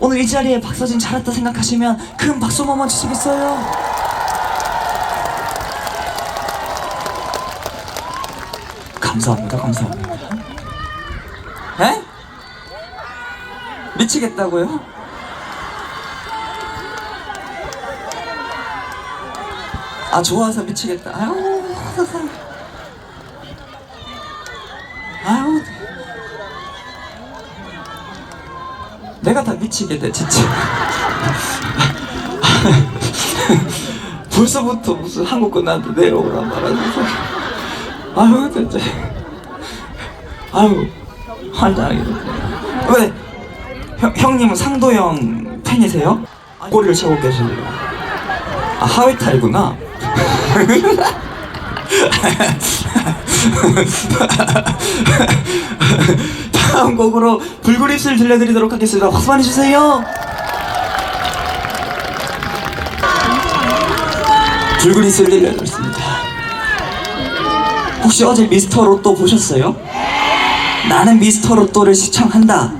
오늘 이 자리에 박서진 잘했다 생각하시면 큰 박수 한번 주시겠어요? 감사합니다, 감사합니다. 에? 미치겠다고요? 아 좋아서 미치겠다. 아유, 내가 다 미치게 돼 진짜. 벌써부터 무슨 한국 끝났는데 내려오란 말하면서. 아유 진짜. 아유 환장하게. 왜? 형, 형님은 상도형 팬이세요? 꼬리를 차고 계시네요. 아 하회탈구나. 다음 곡으로 붉은 입술 들려드리도록 하겠습니다. 박수 많이 주세요. 입술 들려드렸습니다. 혹시 어제 미스터 로또 보셨어요? 나는 미스터 로또를 시청한다.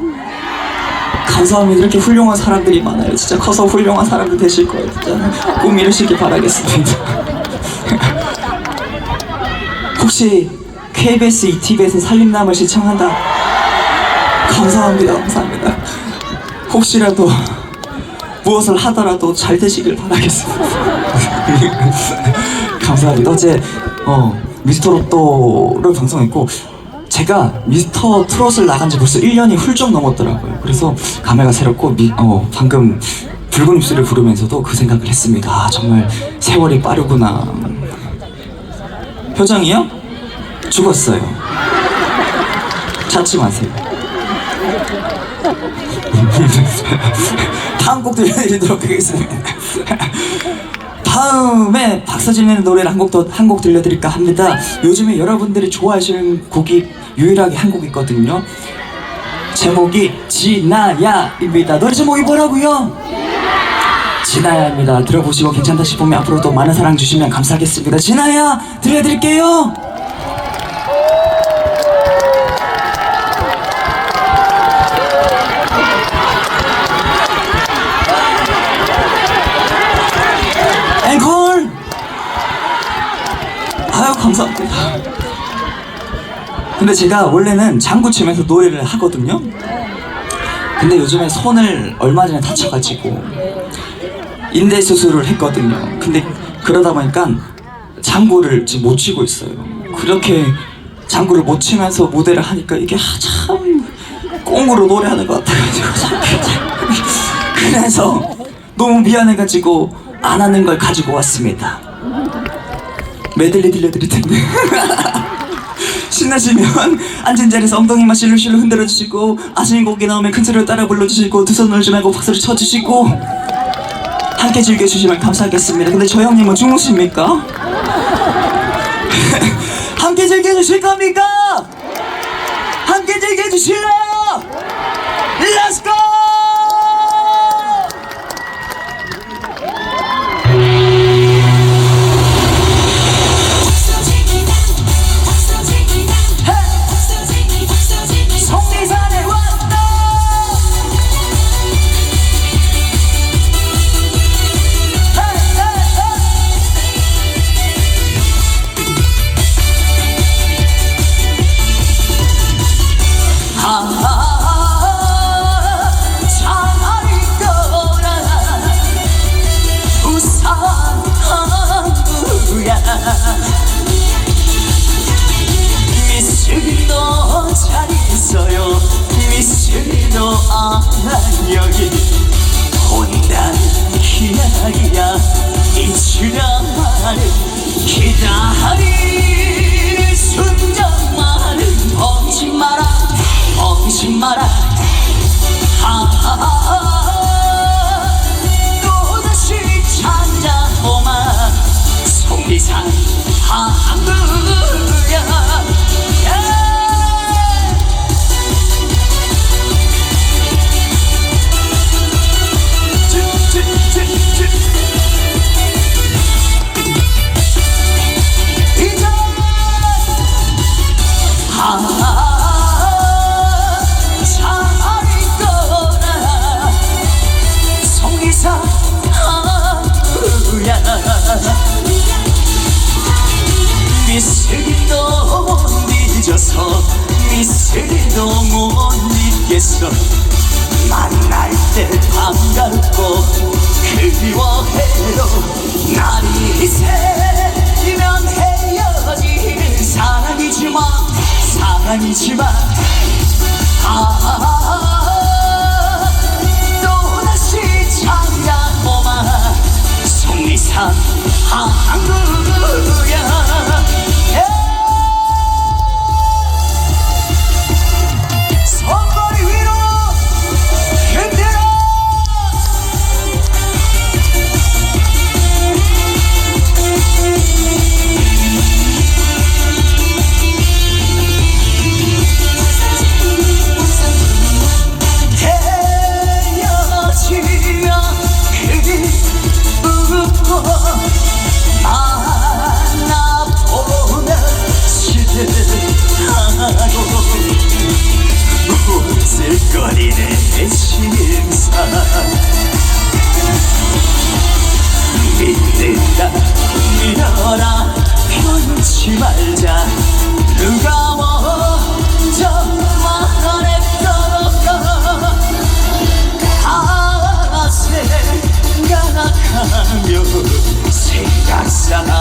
감사합니다. 이렇게 훌륭한 사람들이 많아요. 진짜 커서 훌륭한 사람들 되실 거예요. 진짜 꿈 이루시길 바라겠습니다. 혹시 KBS ETV에서 살림남을 시청한다. 감사합니다. 감사합니다. 혹시라도 무엇을 하더라도 잘 되시길 바라겠습니다. 감사합니다. 어제 어, 미스터 로또를 방송했고 제가 미스터 트롯을 나간 지 벌써 1년이 훌쩍 넘었더라고요. 그래서 감회가 새롭고 미, 어, 방금 붉은 입술을 부르면서도 그 생각을 했습니다. 아, 정말 세월이 빠르구나. 표정이요? 죽었어요. 찾지 마세요. 다음 곡 들려드리도록 하겠습니다. 다음에 박서진의 노래를 한 곡 더 한 곡 들려드릴까 합니다. 요즘에 여러분들이 좋아하시는 곡이 유일하게 한 곡 있거든요. 제목이 지나야입니다. 노래 제목이 뭐라고요? 지나야입니다. 들어보시고 괜찮다 싶으면 앞으로도 많은 사랑 주시면 감사하겠습니다. 지나야 들려드릴게요. 앵콜! 아유 감사합니다. 근데 제가 원래는 장구 치면서 노래를 하거든요. 근데 요즘에 손을 얼마 전에 다쳐가지고 인대 수술을 했거든요. 근데 그러다 보니까 장구를 지금 못 치고 있어요. 그렇게 장구를 못 치면서 무대를 하니까 이게 아, 참 꽁으로 노래하는 것 같아가지고 참 그래서 너무 미안해가지고 안 하는 걸 가지고 왔습니다. 메들리 들려드릴 텐데. 신나시면 앉은 자리에서 엉덩이만 실룩실룩 흔들어 주시고 아시는 곡이 나오면 큰 소리로 따라 불러주시고 두 손을 좀 하고 박수를 쳐주시고 함께 즐겨주시면 감사하겠습니다. 근데 저 형님은 주무십니까? 함께 즐겨주실 겁니까? 함께 즐겨주실래요? Let's! 미술도 안녕이 온다는 기다리야. 잊으라마는 기다릴 순정만은 멈지 마라 멈지 마라. 하하하 잊어서 미스리도 못 잊겠어. 만날 때 반갑고 그리워해도 날이 새면 헤어지는 사랑이지만 사랑이지만. 아 또다시 찾아오마. 속리산 항구 믿어라. 편치 말자. 누가 먼저 말했더라 다 생각하며 생각상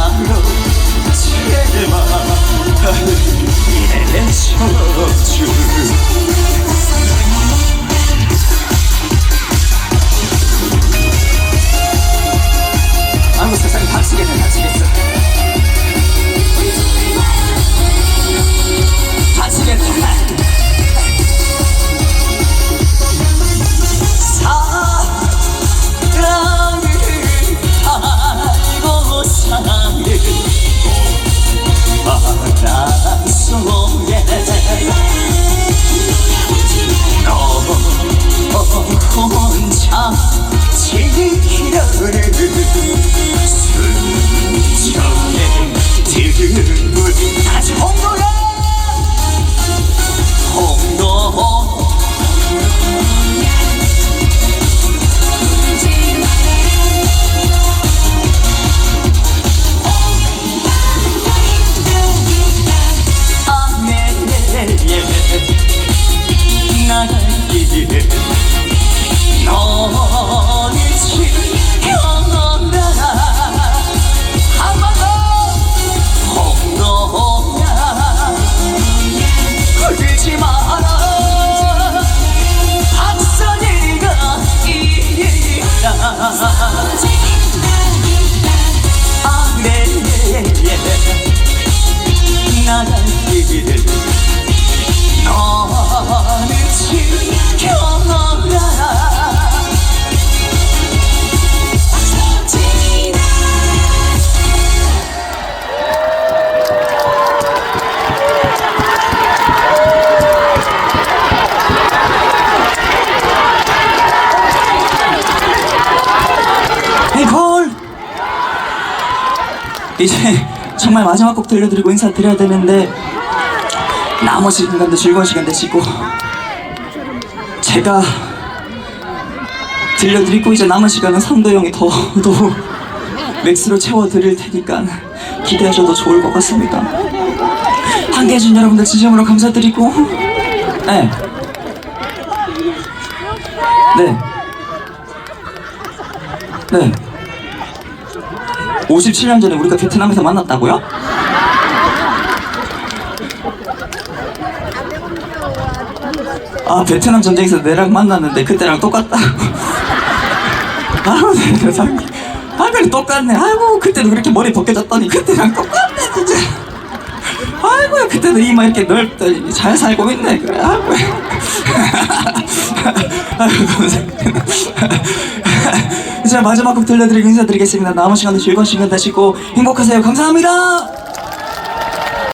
이제 정말 마지막 곡 들려드리고 인사 드려야 되는데 나머지 시간도 즐거운 시간 되시고 제가 들려드리고 이제 남은 시간은 삼도 형이 더, 더 맥스로 채워드릴 테니까 기대하셔도 좋을 것 같습니다 함께 해준 여러분들 진심으로 감사드리고 네. 네. 네. 57년 전에 우리가 베트남에서 만났다고요? 아 베트남 전쟁에서 내랑 만났는데 그때랑 똑같다. 아우 내 세상에. 아 그래 똑같네. 아이고 그때도 그렇게 머리 벗겨졌더니 그때랑 똑같네 진짜. 아이고 그때도 이마 이렇게 넓더니 잘 살고 있네 그래. 아이고. 이제 마지막 곡 들려드리고 인사드리겠습니다. 남은 시간도 즐거운 시간 되시고 행복하세요. 감사합니다.